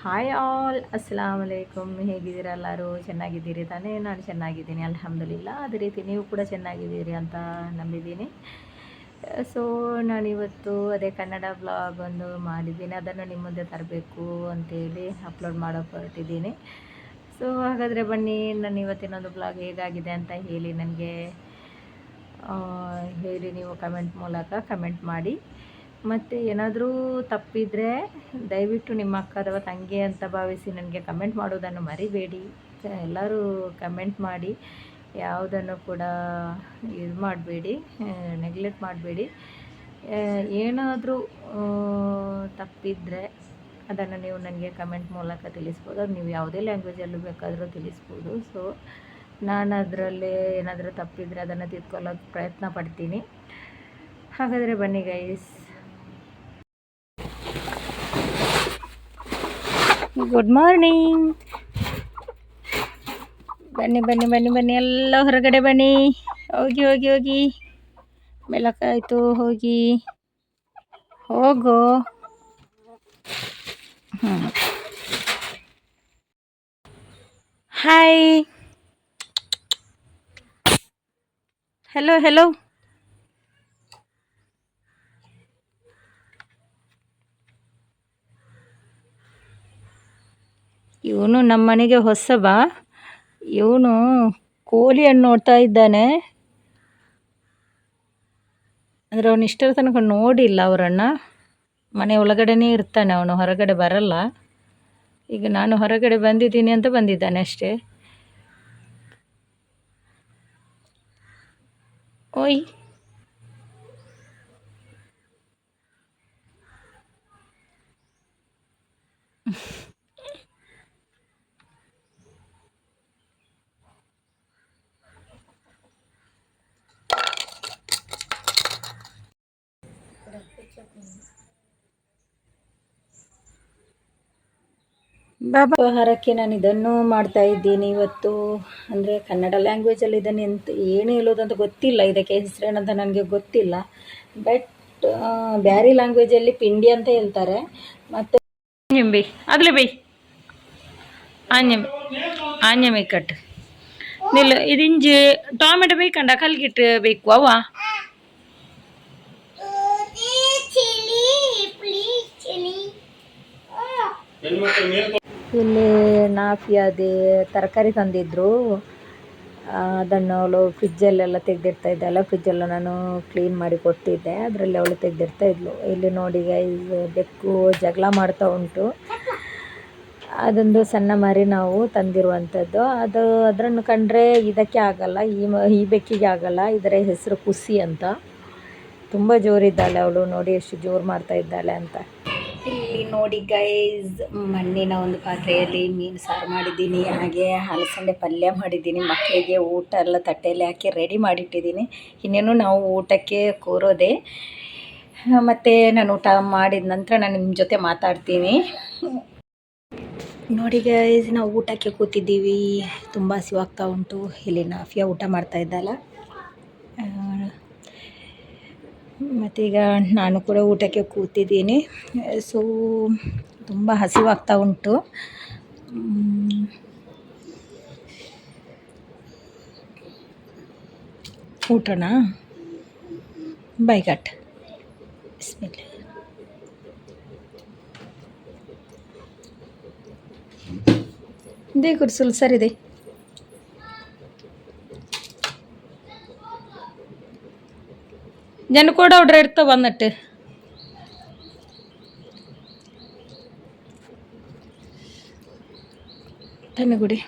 Hi all ಅಸ್ಸಲಾಮ್ ವಲೈಕುಮ್ ಹೇಗಿದ್ದೀರಾ ಎಲ್ಲರೂ? ಚೆನ್ನಾಗಿದ್ದೀರಿ ತಾನೇ? ನಾನು ಚೆನ್ನಾಗಿದ್ದೀನಿ, ಅಲ್ಹಮ್ದುಲಿಲ್ಲ. ಅದೇ ರೀತಿ ನೀವು ಕೂಡ ಚೆನ್ನಾಗಿದ್ದೀರಿ ಅಂತ ನಂಬಿದ್ದೀನಿ. ಸೊ ನಾನಿವತ್ತು ಅದೇ ಕನ್ನಡ ಬ್ಲಾಗ್ ಒಂದು ಮಾಡಿದ್ದೀನಿ. ಅದನ್ನು ನಿಮ್ಮ ಮುಂದೆ ತರಬೇಕು ಅಂತೇಳಿ ಅಪ್ಲೋಡ್ ಮಾಡೋಕೆ ಹೊರಟಿದ್ದೀನಿ. ಸೊ ಹಾಗಾದರೆ ಬನ್ನಿ ನಾನು ಇವತ್ತಿನೊಂದು ಬ್ಲಾಗ್ ಹೇಗಾಗಿದೆ ಅಂತ ಹೇಳಿ ನನಗೆ ಹೇಳಿ ನೀವು ಕಮೆಂಟ್ ಮೂಲಕ ಕಮೆಂಟ್ ಮಾಡಿ. ಮತ್ತು ಏನಾದರೂ ತಪ್ಪಿದರೆ ದಯವಿಟ್ಟು ನಿಮ್ಮ ಅಕ್ಕ ಅಥವಾ ತಂಗಿ ಅಂತ ಭಾವಿಸಿ ನನಗೆ ಕಮೆಂಟ್ ಮಾಡೋದನ್ನು ಮರಿಬೇಡಿ. ಎಲ್ಲರೂ ಕಮೆಂಟ್ ಮಾಡಿ, ಯಾವುದನ್ನು ಕೂಡ ಇದು ಮಾಡಬೇಡಿ ನೆಗ್ಲೆಕ್ಟ್ ಮಾಡಬೇಡಿ. ಏನಾದರೂ ತಪ್ಪಿದರೆ ಅದನ್ನು ನೀವು ನನಗೆ ಕಮೆಂಟ್ ಮೂಲಕ ತಿಳಿಸ್ಬೋದು. ಅದು ನೀವು ಯಾವುದೇ ಲ್ಯಾಂಗ್ವೇಜಲ್ಲೂ ಬೇಕಾದರೂ ತಿಳಿಸ್ಬೋದು. ಸೊ ನಾನು ಅದರಲ್ಲಿ ಏನಾದರೂ ತಪ್ಪಿದರೆ ಅದನ್ನು ತಿದ್ಕೊಳ್ಳೋಕೆ ಪ್ರಯತ್ನ ಪಡ್ತೀನಿ. ಹಾಗಾದರೆ ಬನ್ನಿ ಗೈಸ್ ಗುಡ್ ಮಾರ್ನಿಂಗ್ ಬನ್ನಿ ಬನ್ನಿ ಬನ್ನಿ ಬನ್ನಿ. ಎಲ್ಲ ಹೊರಗಡೆ ಬನ್ನಿ. ಹೋಗಿ ಹೋಗಿ ಹೋಗಿ. ಬೆಳಕಾಯ್ತು, ಹೋಗಿ. ಹೋಗು. ಹ್ಞೂ ಹಾಯ್ ಹೆಲೋ ಹೆಲೋ ಇವನು ನಮ್ಮ ಮನೆಗೆ ಹೊಸಬ ಇವನು ಕೋಳಿಯನ್ನು ನೋಡ್ತಾ ಇದ್ದಾನೆ. ಅಂದರೆ ಅವನು ಇಷ್ಟರ ತನಕ ನೋಡಿಲ್ಲ ಅವರನ್ನು. ಮನೆ ಒಳಗಡೆನೇ ಇರ್ತಾನೆ ಅವನು, ಹೊರಗಡೆ ಬರಲ್ಲ. ಈಗ ನಾನು ಹೊರಗಡೆ ಬಂದಿದ್ದೀನಿ ಅಂತ ಬಂದಿದ್ದಾನೆ ಅಷ್ಟೇ. ಓಯ್. ಬಾಬಾ ವ್ಯವಹಾರಕ್ಕೆ ನಾನು ಇದನ್ನು ಮಾಡ್ತಾ ಇದ್ದೀನಿ ಇವತ್ತು. ಅಂದರೆ ಕನ್ನಡ ಲ್ಯಾಂಗ್ವೇಜಲ್ಲಿ ಇದನ್ನು ಎಂತ ಏನು ಅಂತ ಗೊತ್ತಿಲ್ಲ. ಇದಕ್ಕೆ ಹೆಸರೇನಂತ ನನಗೆ ಗೊತ್ತಿಲ್ಲ. ಬಟ್ ಬ್ಯಾರಿ ಲ್ಯಾಂಗ್ವೇಜಲ್ಲಿ ಪಿಂಡಿ ಅಂತ ಹೇಳ್ತಾರೆ. ಮತ್ತು ಬೈ ಆಗಲೇ ಬೈ. ಆಂಜಮಿ ಆಂಜಮಿ ಕಟ್. ನಿಲ್ಲ ಇದಿಂಜಿ ಟೊಮೆಟೊ ಬೇಕಂಡ ಕಲ್ಗಿಟ್ಟು ಬೇಕು ಅವ ಇಲ್ಲಿ ನಾಫಿಯಾದಿ ತರಕಾರಿ ತಂದಿದ್ರು. ಅದನ್ನು ಅವಳು ಫ್ರಿಜ್ಜಲ್ಲೆಲ್ಲ ತೆಗೆದಿಡ್ತಾ ಇದ್ದಲ್ಲ ಫ್ರಿಜ್ಜೆಲ್ಲ ನಾನು ಕ್ಲೀನ್ ಮಾಡಿ ಕೊಟ್ಟಿದ್ದೆ. ಅದರಲ್ಲಿ ಅವಳು ತೆಗೆದಿಡ್ತಾ ಇದ್ಲು. ಇಲ್ಲಿ ನೋಡಿ ಇದು ಬೆಕ್ಕು ಜಗಳ ಮಾಡ್ತಾ ಉಂಟು. ಅದೊಂದು ಸಣ್ಣ ಮರಿ ನಾವು ತಂದಿರುವಂಥದ್ದು. ಅದು ಅದರನ್ನು ಕಂಡ್ರೆ ಇದಕ್ಕೆ ಆಗಲ್ಲ, ಈ ಮ, ಈ ಬೆಕ್ಕಿಗೆ ಆಗಲ್ಲ, ಇದರ ಹೆಸರು ಕುಸಿ ಅಂತ. ತುಂಬ ಜೋರಿದ್ದಾಳೆ ಅವಳು ನೋಡಿ, ಎಷ್ಟು ಜೋರು ಮಾಡ್ತಾ ಇದ್ದಾಳೆ ಅಂತ. ಇಲ್ಲಿ ನೋಡಿ ಗೈಸ್ ಮಣ್ಣಿನ ಒಂದು ಪಾತ್ರೆಯಲ್ಲಿ ಮೀನು ಸಾರು ಮಾಡಿದ್ದೀನಿ, ಹಾಗೆ ಹಲಸಂಡೆ ಪಲ್ಯ ಮಾಡಿದ್ದೀನಿ, ಮಕ್ಕಳಿಗೆ ಊಟ ಎಲ್ಲ ತಟ್ಟೆಯಲ್ಲಿ ಹಾಕಿ ರೆಡಿ ಮಾಡಿಟ್ಟಿದ್ದೀನಿ. ಇನ್ನೇನು ನಾವು ಊಟಕ್ಕೆ ಕೂರೋದೆ. ಮತ್ತು ನಾನು ಊಟ ಮಾಡಿದ ನಂತರ ನಾನು ನಿಮ್ಮ ಜೊತೆ ಮಾತಾಡ್ತೀನಿ. ನೋಡಿ ಗೈಸ್ ನಾವು ಊಟಕ್ಕೆ ಕೂತಿದ್ದೀವಿ. ತುಂಬ ಹಸಿವಾಗ್ತಾ ಉಂಟು. ಇಲ್ಲಿ ನಾಫಿಯಾ ಊಟ ಮಾಡ್ತಾ ಇದ್ದಲ್ಲ ಮತ್ತೀಗ ನಾನು ಕೂಡ ಊಟಕ್ಕೆ ಕೂತಿದ್ದೀನಿ. ಸೊ ತುಂಬ ಹಸಿವಾಗ್ತಾ ಉಂಟು. ಊಟನಾ? ಬೈಗಟ್ ಬಿಸ್ಮಿಲ್ಲ ದೇ ಸರ್ ಸರಿದೆ ಜನ ಕೂಡ ಅವ್ರ വന്നിട്ട് തന്നെ ಗುಡಿ.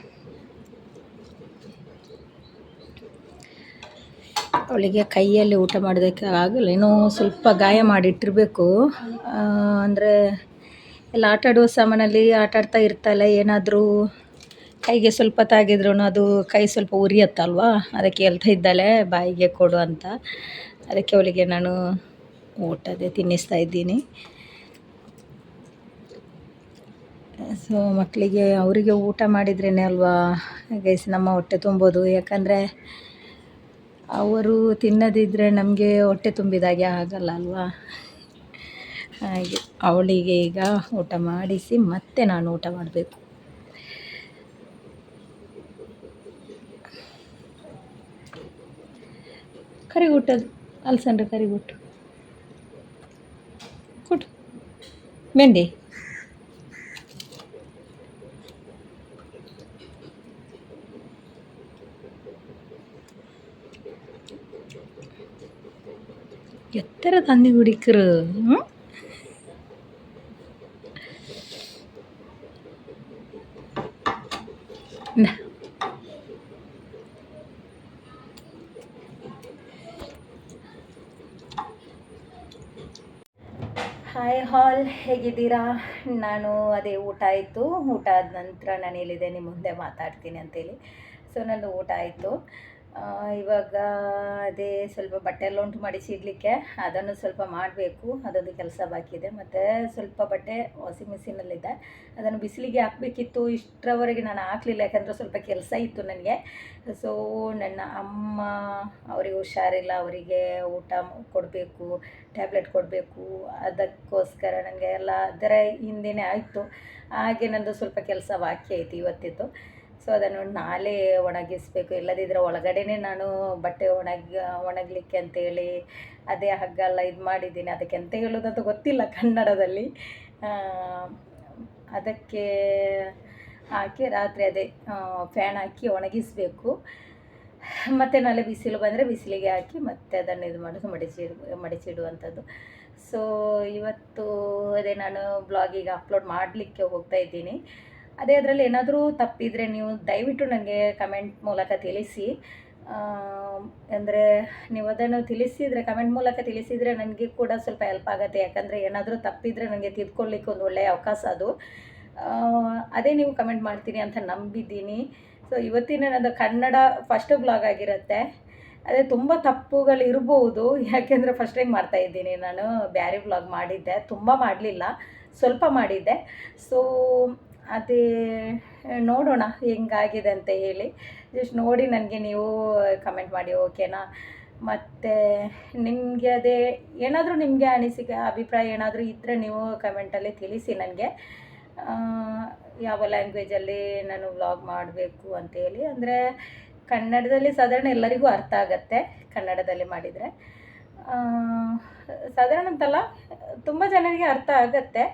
ಅವಳಿಗೆ ಕೈಯಲ್ಲಿ ಊಟ ಮಾಡೋದಕ್ಕೆ ಆಗಲ್ಲ, ಇನ್ನೂ ಸ್ವಲ್ಪ ಗಾಯ ಮಾಡಿಟ್ಟಿರಬೇಕು. ಅಂದರೆ ಎಲ್ಲ ಆಟ ಆಡುವ ಸಾಮಾನಲ್ಲಿ ಆಟ ಆಡ್ತಾ ಇರ್ತಲ್ಲ ಏನಾದರೂ ಕೈಗೆ ಸ್ವಲ್ಪ ತಾಗಿದ್ರು ಅದು ಕೈ ಸ್ವಲ್ಪ ಉರಿಯತ್ತಲ್ವಾ? ಅದಕ್ಕೆ ಹೇಳ್ತಾ ಇದ್ದಾಳೆ, ಬಾಯಿಗೆ ಕೊಡು ಅಂತ. ಅದಕ್ಕೆ ಅವಳಿಗೆ ನಾನು ಊಟದೇ ತಿನ್ನಿಸ್ತಾ ಇದ್ದೀನಿ. ಸೊ ಮಕ್ಕಳಿಗೆ ಅವರಿಗೆ ಊಟ ಮಾಡಿದ್ರೇ ಅಲ್ವಾ? ಗೈಸ್ ನಮ್ಮ ಹೊಟ್ಟೆ ತುಂಬೋದು. ಯಾಕಂದರೆ ಅವರು ತಿನ್ನದಿದ್ದರೆ ನಮಗೆ ಹೊಟ್ಟೆ ತುಂಬಿದಾಗೆ ಆಗಲ್ಲ ಅಲ್ವಾ? ಹಾಗೆ ಅವಳಿಗೆ ಈಗ ಊಟ ಮಾಡಿಸಿ ಮತ್ತೆ ನಾನು ಊಟ ಮಾಡಬೇಕು. ಕರಿ ಅಲಸಂದೆ അൽസന്റെ കറി കൂട്ടും. കൂട്ടും. വേണ്ടേ? എത്ര തന്നി കുടിക്കറ്? ಹಾಯ್ ಹಾಲ್, ಹೇಗಿದ್ದೀರಾ? ನಾನು ಅದೇ ಊಟ ಆಯಿತು. ಊಟ ಆದ ನಂತರ ನಾನು ಹೇಳಿದೆ ನಿಮ್ಮ ಮುಂದೆ ಮಾತಾಡ್ತೀನಿ ಅಂತೇಳಿ. ಸೊ ನನ್ನದು ಊಟ ಆಯಿತು. ಇವಾಗ ಅದೇ ಸ್ವಲ್ಪ ಬಟ್ಟೆ ಎಲ್ಲ ಉಂಟು ಮಾಡಿಸಿ ಇಡಲಿಕ್ಕೆ ಅದನ್ನು ಸ್ವಲ್ಪ ಮಾಡಬೇಕು. ಅದೊಂದು ಕೆಲಸ ಬಾಕಿ ಇದೆ. ಮತ್ತು ಸ್ವಲ್ಪ ಬಟ್ಟೆ ವಾಷಿಂಗ್ ಮಿಷಿನಲ್ಲಿದೆ ಅದನ್ನು ಬಿಸಿಲಿಗೆ ಹಾಕಬೇಕಿತ್ತು. ಇಷ್ಟರವರೆಗೆ ನಾನು ಹಾಕಲಿಲ್ಲ. ಯಾಕಂದರೆ ಸ್ವಲ್ಪ ಕೆಲಸ ಇತ್ತು ನನಗೆ. ಸೊ ನನ್ನ ಅಮ್ಮ ಅವರಿಗೆ ಹುಷಾರಿಲ್ಲ. ಅವರಿಗೆ ಊಟ ಕೊಡಬೇಕು ಟ್ಯಾಬ್ಲೆಟ್ ಕೊಡಬೇಕು. ಅದಕ್ಕೋಸ್ಕರ ನನಗೆ ಎಲ್ಲ, ಅದರ ಹಿಂದೆನೇ ಆಯಿತು. ಹಾಗೆ ನನ್ನದು ಸ್ವಲ್ಪ ಕೆಲಸ ಬಾಕಿ ಆಯಿತು ಇವತ್ತಿತ್ತು ಸೊ ಅದನ್ನು ನಾಳೆ ಒಣಗಿಸಬೇಕು. ಇಲ್ಲದಿದ್ದರೆ ಒಳಗಡೆನೇ ನಾನು ಬಟ್ಟೆ ಒಣಗಿ, ಒಣಗಲಿಕ್ಕೆ ಅಂತೇಳಿ ಅದೇ ಹಗ್ಗ ಎಲ್ಲ ಇದು ಮಾಡಿದ್ದೀನಿ. ಅದಕ್ಕೆ ಎಂತ ಹೇಳೋದಂತ ಗೊತ್ತಿಲ್ಲ ಕನ್ನಡದಲ್ಲಿ. ಅದಕ್ಕೆ ಹಾಕಿ ರಾತ್ರಿ ಅದೇ ಫ್ಯಾನ್ ಹಾಕಿ ಒಣಗಿಸಬೇಕು. ಮತ್ತು ನಾಳೆ ಬಿಸಿಲು ಬಂದರೆ ಬಿಸಿಲಿಗೆ ಹಾಕಿ ಮತ್ತೆ ಅದನ್ನು ಇದು ಮಾಡೋದು ಮಡಿಚಿಡು, ಮಡಿಚಿಡುವಂಥದ್ದು. ಸೊ ಇವತ್ತು ಅದೇ ನಾನು ಬ್ಲಾಗಿಗೆ ಅಪ್ಲೋಡ್ ಮಾಡಲಿಕ್ಕೆ ಹೋಗ್ತಾ ಇದ್ದೀನಿ. ಅದೇ ಅದರಲ್ಲಿ ಏನಾದರೂ ತಪ್ಪಿದರೆ ನೀವು ದಯವಿಟ್ಟು ನನಗೆ ಕಮೆಂಟ್ ಮೂಲಕ ತಿಳಿಸಿ. ಅಂದರೆ ನೀವು ಅದನ್ನು ತಿಳಿಸಿದರೆ ಕಮೆಂಟ್ ಮೂಲಕ ತಿಳಿಸಿದರೆ ನನಗೆ ಕೂಡ ಸ್ವಲ್ಪ ಹೆಲ್ಪ್ ಆಗುತ್ತೆ. ಯಾಕಂದರೆ ಏನಾದರೂ ತಪ್ಪಿದರೆ ನನಗೆ ತಿದ್ಕೊಳ್ಳಿಕ್ಕೆ ಒಂದು ಒಳ್ಳೆಯ ಅವಕಾಶ ಅದು. ಅದೇ ನೀವು ಕಮೆಂಟ್ ಮಾಡ್ತೀನಿ ಅಂತ ನಂಬಿದ್ದೀನಿ. ಸೊ ಇವತ್ತಿನ ನನ್ನದು ಕನ್ನಡ ಫಸ್ಟ್ ಬ್ಲಾಗ್ ಆಗಿರುತ್ತೆ. ಅದೇ ತುಂಬ ತಪ್ಪುಗಳು ಇರ್ಬೋದು. ಯಾಕೆಂದರೆ ಫಸ್ಟ್ ಟೈಮ್ ಮಾಡ್ತಾ ಇದ್ದೀನಿ. ನಾನು ಬ್ಯಾರಿ ಬ್ಲಾಗ್ ಮಾಡಿದ್ದೆ. ತುಂಬ ಮಾಡಲಿಲ್ಲ. ಸ್ವಲ್ಪ ಮಾಡಿದ್ದೆ. ಸೊ ಅದೇ, ನೋಡೋಣ ಹೆಂಗಾಗಿದೆ ಅಂತ ಹೇಳಿ. ಜಸ್ಟ್ ನೋಡಿ ನನಗೆ ನೀವು ಕಮೆಂಟ್ ಮಾಡಿ ಓಕೆನಾ ಮತ್ತು ನಿಮಗೆ ಅದೇ, ಏನಾದರೂ ನಿಮಗೆ ಅನಿಸಿಕೆ, ಅಭಿಪ್ರಾಯ ಏನಾದರೂ ಇದ್ದರೆ ನೀವು ಕಮೆಂಟಲ್ಲಿ ತಿಳಿಸಿ ನನಗೆ. ಯಾವ ಲ್ಯಾಂಗ್ವೇಜಲ್ಲಿ ನಾನು ವ್ಲಾಗ್ ಮಾಡಬೇಕು ಅಂತೇಳಿ ಅಂದರೆ ಕನ್ನಡದಲ್ಲಿ ಸಾಧಾರಣ ಎಲ್ಲರಿಗೂ ಅರ್ಥ ಆಗತ್ತೆ ಕನ್ನಡದಲ್ಲಿ ಮಾಡಿದರೆ. ಸಾಧಾರಣ ಅಂತಲ್ಲ, ತುಂಬ ಜನರಿಗೆ ಅರ್ಥ ಆಗತ್ತೆ.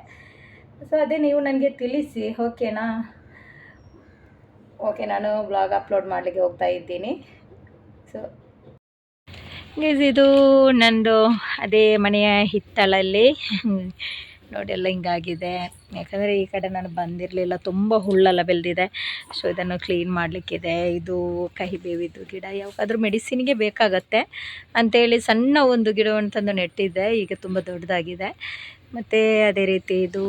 ಸೊ ಅದೇ ನೀವು ನನಗೆ ತಿಳಿಸಿ, ಓಕೆನಾ? ಓಕೆ, ನಾನು ಬ್ಲಾಗ್ ಅಪ್ಲೋಡ್ ಮಾಡಲಿಕ್ಕೆ ಹೋಗ್ತಾ ಇದ್ದೀನಿ. ಸೊ ಇದು ನಂದು ಅದೇ ಮನೆಯ ಹಿತ್ತಲಲ್ಲಿ. ನೋಡಿ, ಎಲ್ಲ ಹಿಂಗಾಗಿದೆ. ಯಾಕಂದರೆ ಈ ಕಡೆ ನಾನು ಬಂದಿರಲಿಲ್ಲ. ತುಂಬ ಹುಳ್ಳೆಲ್ಲ ಬೆಳೆದಿದೆ. ಸೊ ಇದನ್ನು ಕ್ಲೀನ್ ಮಾಡಲಿಕ್ಕಿದೆ. ಇದು ಕಹಿ ಬೇವಿದ್ದು ಗಿಡ. ಯಾವಾಗಾದ್ರೂ ಮೆಡಿಸಿನ್ಗೆ ಬೇಕಾಗತ್ತೆ. ಅಂತೇಳಿ ಸಣ್ಣ ಒಂದು ಗಿಡವನ್ನು ತಂದು ನೆಟ್ಟಿದ್ದೆ. ಈಗ ತುಂಬ ದೊಡ್ಡದಾಗಿದೆ. ಮತ್ತು ಅದೇ ರೀತಿ ಇದು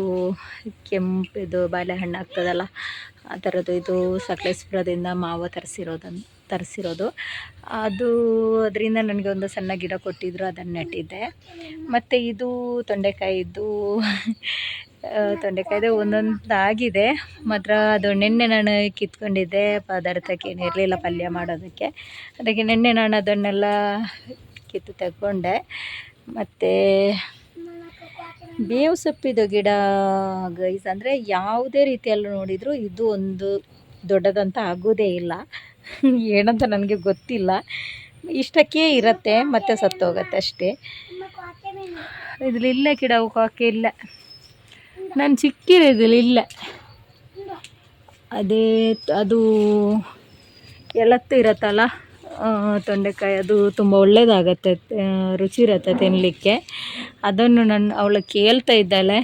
ಕೆಂಪಿದು ಬಾಳೆಹಣ್ಣು ಆಗ್ತದಲ್ಲ, ಆ ಥರದ್ದು ಇದು ಸಕಲೇಶ್ಪುರದಿಂದ ಮಾವ ತರಿಸಿರೋದನ್ನು ತರಿಸಿರೋದು. ಅದು ಅದರಿಂದ ನನಗೆ ಒಂದು ಸಣ್ಣ ಗಿಡ ಕೊಟ್ಟಿದ್ದರು ಅದನ್ನು ನೆಟ್ಟಿದ್ದೆ. ಮತ್ತು ಇದು ತೊಂಡೆಕಾಯಿದ್ದು ತೊಂಡೆಕಾಯ್ದು ಒಂದೊಂದು ಆಗಿದೆ. ಮಾತ್ರ ಅದು ನಿನ್ನೆ ನಾನು ಕಿತ್ಕೊಂಡಿದ್ದೆ, ಪದಾರ್ಥಕ್ಕೆ ಏನು ಇರಲಿಲ್ಲ ಪಲ್ಯ ಮಾಡೋದಕ್ಕೆ. ಅದಕ್ಕೆ ನಿನ್ನೆ ನಾನು ಅದನ್ನೆಲ್ಲ ಕಿತ್ತು ತಗೊಂಡೆ ಮತ್ತು ಬೇವು ಸೊಪ್ಪಿದು ಗಿಡ ಗೈಸ್ ಅಂದರೆ ಯಾವುದೇ ರೀತಿಯಲ್ಲಿ ನೋಡಿದರೂ ಇದು ಒಂದು ದೊಡ್ಡದಂತ ಆಗೋದೇ ಇಲ್ಲ. ಏನಂತ ನನಗೆ ಗೊತ್ತಿಲ್ಲ. ಇಷ್ಟಕ್ಕೆ ಇರುತ್ತೆ, ಮತ್ತೆ ಸತ್ತೋಗತ್ತೆ ಅಷ್ಟೇ. ಇದ್ರಲ್ಲಿ ಇಲ್ಲ ಗಿಡ ಕಾಕೆ ಇಲ್ಲ. ನಾನು ಸಿಕ್ಕಿರೋದಿಲ್ಲ ಇಲ್ಲ. ಅದೇ, ಅದು ಎಳತ್ತು ಇರತ್ತಲ್ಲ? ತೊಂಡೆಕಾಯಿ ಅದು ತುಂಬ ಒಳ್ಳೆಯದಾಗತ್ತೆ ರುಚಿ ಇರತ್ತೆ ತಿನ್ನಲಿಕ್ಕೆ ಅದನ್ನು ನನ್ನ ಅವಳು ಕೇಳ್ತಾ ಇದ್ದಾಳೆ,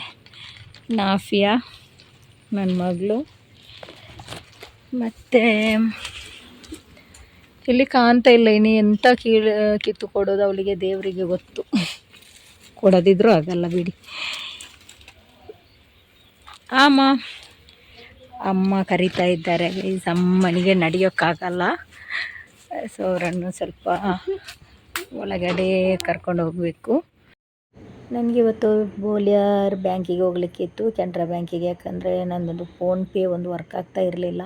ನಾಫಿಯಾ ನನ್ನ ಮಗಳು. ಮತ್ತು, ಇಲ್ಲಿ ಕಾಣ್ತಾ ಇಲ್ಲ ಇನ್ನು ಎಂಥ ಕೀಳು, ಕಿತ್ತು ಕೊಡೋದು ಅವಳಿಗೆ, ದೇವರಿಗೆ ಗೊತ್ತು. ಕೊಡೋದಿದ್ರೂ ಆಗಲ್ಲ ಬಿಡಿ. ಆಮ, ಅಮ್ಮ ಕರಿತಾ ಇದ್ದಾರೆ ಈ ಸಮ್ಮನಿಗೆ ನಡೆಯೋಕ್ಕಾಗಲ್ಲ. ಸೊ ಅವರನ್ನು ಸ್ವಲ್ಪ ಒಳಗಡೆ ಕರ್ಕೊಂಡು ಹೋಗಬೇಕು. ನನಗೆ ಇವತ್ತು ಬೋಲಿಯರ್ ಬ್ಯಾಂಕಿಗೆ ಹೋಗ್ಲಿಕ್ಕಿತ್ತು ಕೆನರಾ ಬ್ಯಾಂಕಿಗೆ. ಯಾಕಂದರೆ ನನ್ನದು ಫೋನ್ಪೇ ಒಂದು ವರ್ಕ್ ಆಗ್ತಾ ಇರಲಿಲ್ಲ.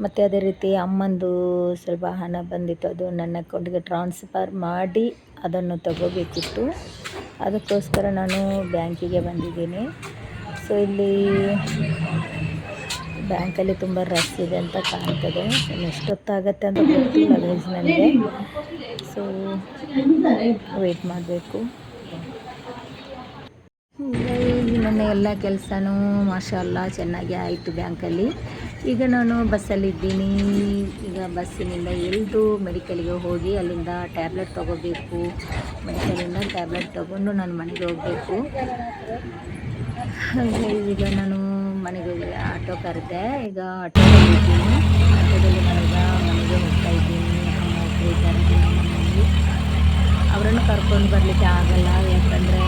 ಮತ್ತು ಅದೇ ರೀತಿ ಅಮ್ಮಂದು ಸ್ವಲ್ಪ ಹಣ ಬಂದಿತ್ತು. ಅದು ನನ್ನ ಅಕೌಂಟಿಗೆ ಟ್ರಾನ್ಸ್ಫರ್ ಮಾಡಿ ಅದನ್ನು ತಗೋಬೇಕಿತ್ತು. ಅದಕ್ಕೋಸ್ಕರ ನಾನು ಬ್ಯಾಂಕಿಗೆ ಬಂದಿದ್ದೀನಿ. ಸೊ ಇಲ್ಲಿ ಬ್ಯಾಂಕಲ್ಲಿ ತುಂಬ ರಶ್ ಇದೆ ಅಂತ ಕಾಣ್ತದೆ. ಎಷ್ಟೊತ್ತಾಗತ್ತೆ ಅಂತ ಗೊತ್ತಿಲ್ಲ ಗೈಸ್ ನನಗೆ. ಸೊ ವೆಯ್ಟ್ ಮಾಡಬೇಕು. ನನ್ನ ಎಲ್ಲ ಕೆಲಸನೂ ಮಾಷಲ್ಲ ಚೆನ್ನಾಗಿ ಆಯಿತು ಬ್ಯಾಂಕಲ್ಲಿ. ಈಗ ನಾನು ಬಸ್ಸಲ್ಲಿದ್ದೀನಿ ಈಗ ಬಸ್ಸಿನಿಂದ ಇಳಿದು ಮೆಡಿಕಲ್ಗೆ ಹೋಗಿ ಅಲ್ಲಿಂದ ಟ್ಯಾಬ್ಲೆಟ್ ತೊಗೋಬೇಕು. ಮೆಡಿಕಲಿಂದ ಟ್ಯಾಬ್ಲೆಟ್ ತೊಗೊಂಡು ನಾನು ಮನೆಗೆ ಹೋಗಬೇಕು. ಹಾಗೆ ಈಗ ನಾನು ಮನೆಗೆ ಹೋಗಿ ಆಟೋ ಕರೆದೆ. ಈಗ ಆಟೋದಲ್ಲಿ ಆಟೋದಲ್ಲಿ ನಾನೀಗ ಮನೆಗೆ ಹೋಗ್ತಾ ಇದ್ದೀನಿ. ಅಮ್ಮ ಒಬ್ಬರು ಅವರನ್ನು ಕರ್ಕೊಂಡು ಬರಲಿಕ್ಕೆ ಆಗಲ್ಲ. ಯಾಕಂದರೆ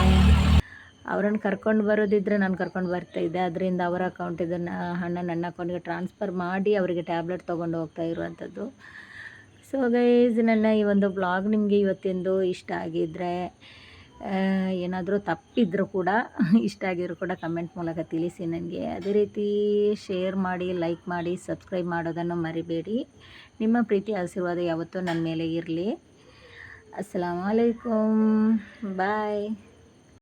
ಅವರನ್ನು ಕರ್ಕೊಂಡು ಬರೋದಿದ್ದರೆ ನಾನು ಕರ್ಕೊಂಡು ಬರ್ತಾಯಿದ್ದೆ ಅದರಿಂದ ಅವರ ಅಕೌಂಟ್ ಇದನ್ನು, ಹಣ ನನ್ನ ಅಕೌಂಟಿಗೆ ಟ್ರಾನ್ಸ್ಫರ್ ಮಾಡಿ ಅವರಿಗೆ ಟ್ಯಾಬ್ಲೆಟ್ ತೊಗೊಂಡು ಹೋಗ್ತಾ ಇರುವಂಥದ್ದು. ಸೊ ಗೈಸ್ ನನ್ನ ಈ ಒಂದು ಬ್ಲಾಗ್ ನಿಮಗೆ ಇವತ್ತಿಂದು ಇಷ್ಟ ಆಗಿದ್ದರೆ ಏನಾದರೂ ತಪ್ಪಿದ್ದರೂ ಕೂಡ ಇಷ್ಟ ಆಗಿದ್ರು ಕೂಡ ಕಮೆಂಟ್ ಮೂಲಕ ತಿಳಿಸಿ ನನಗೆ. ಅದೇ ರೀತಿ ಶೇರ್ ಮಾಡಿ ಲೈಕ್ ಮಾಡಿ ಸಬ್ಸ್ಕ್ರೈಬ್ ಮಾಡೋದನ್ನು ಮರಿಬೇಡಿ. ನಿಮ್ಮ ಪ್ರೀತಿ, ಆಶೀರ್ವಾದ ಯಾವತ್ತೂ ನನ್ನ ಮೇಲೆ ಇರಲಿ. ಅಲೈಕುಮ್. ಬಾಯ್